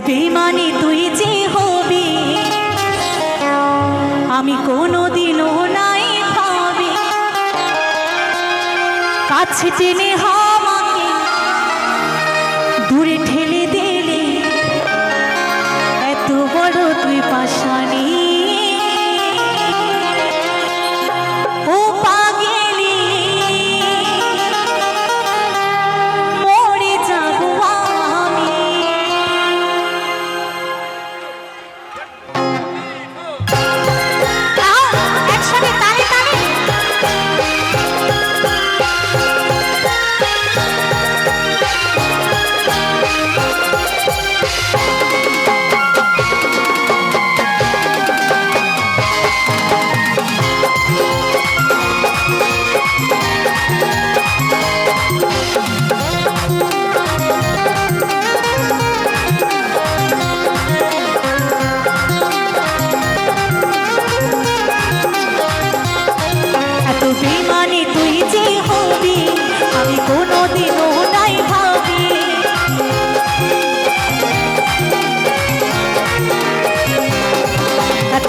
বেমানি তুই যে হবি আমি কোনোদিনও নাই ভাবি। কাছে টেনে আমাকে দূরে ঠেলে দিলে